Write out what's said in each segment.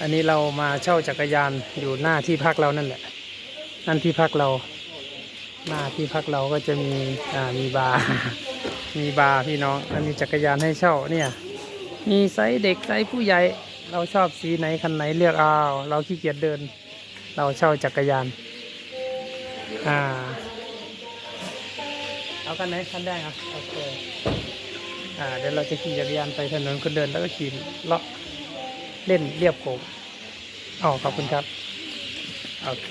อันนี้เรามาเช่าจักรยานอยู่หน้าที่พักเรานั่นแหละ นั่นที่พักเรา หน้าที่พักเราก็จะมีอ่ามีบาร์มีบาร์พี่น้องแล้วมีจักรยานให้เช่าเนี่ยมีไซส์เด็กไซส์ผู้ใหญ่เราชอบสีไหนคันไหนเลือกเอาเราขี้เกียจเดิน เราเช่าจักรยานอ่าเอาคันไหนคันแดงอะโอเคอ่าเดี๋ยวเราจะขี่จักรยานไปถนนคนเดินแล้วก็ขี่เลาะ เล่นเรียบโขงอ๋อขอบคุณครับ โอเค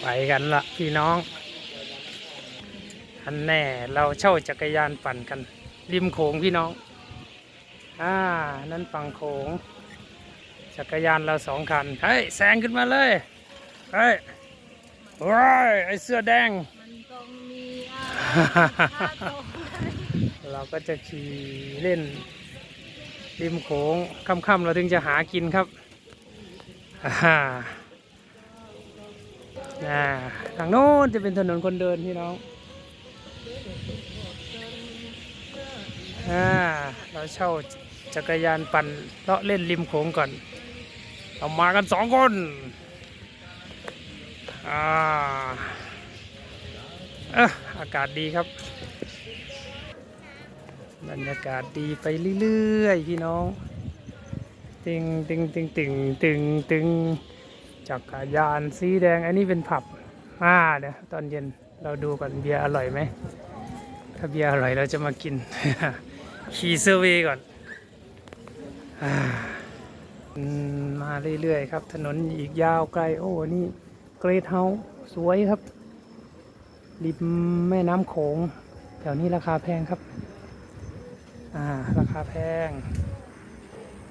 ไปกันละพี่น้อง อันแน่เราเช่าจักรยานปั่นกัน ริมโขงพี่น้อง อ่า นั่นฝั่งโขง จักรยานเราสองคัน เฮ้ย แซงขึ้นมาเลย เฮ้ยว้ายไอเสื้อแดง มันต้องมีอะไรถ้าต้องเราก็จะขี่เล่น ริมโขงค่ำๆเราถึงจะหากินครับอ่าน่าทางโน้นจะเป็นถนนคนเดินพี่น้องอ่าเราเช่าจักรยานปั่นเลาะเล่นริมโขงก่อนเรามากันสองคนอ่าอะอากาศดีครับ บรรยากาศดีไปเรื่อยๆพี่น้อง ตึงตึงตึงตึงตึงตึงจักรยานสีแดง อันนี้เป็นผับอ่าเดี๋ยวตอนเย็นเราดูก่อนเบียร์อร่อยไหม ถ้าเบียร์อร่อยเราจะมากิน ขี่เซอร์เวย์ก่อนอมาเรื่อยๆครับ ถนนอีกยาวไกล โอ้นี่เกรทเฮาส์สวยครับริมแม่น้ำโขงแถวนี้ราคาแพงครับ อ่าราคาแพง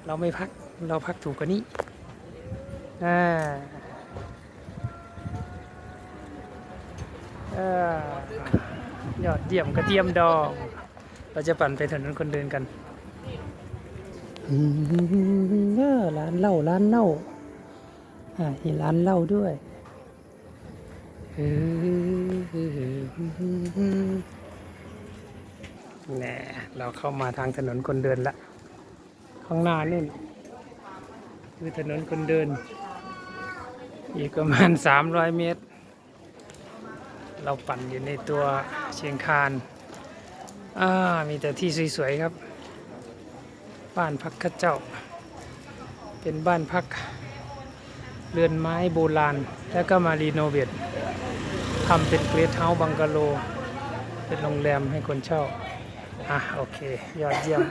เราไม่พักเราพักถูกกว่านี้อ่าอ่ายอดเยี่ยมกระเทียมดอง เราจะปั่นไปถนนคนเดินกันอืมเออร้านเหล้าร้านเหล้าอ่ามีร้านเหล้าด้วยเออ แน่เราเข้ามาทางถนนคนเดินละ ข้างหน้านู่นคือถนนคนเดิน อีกประมาณ 300 เมตร เราปั่นอยู่ในตัวเชียงคานอ่ามีแต่ที่สวยๆครับ บ้านพักข้าเจ้า เป็นบ้านพักเรือนไม้โบราณ แล้วก็มารีโนเวททำเป็นเกรทเฮาส์บังกะโล เป็นโรงแรมให้คนเช่า อะโอเค ยอดเยี่ยม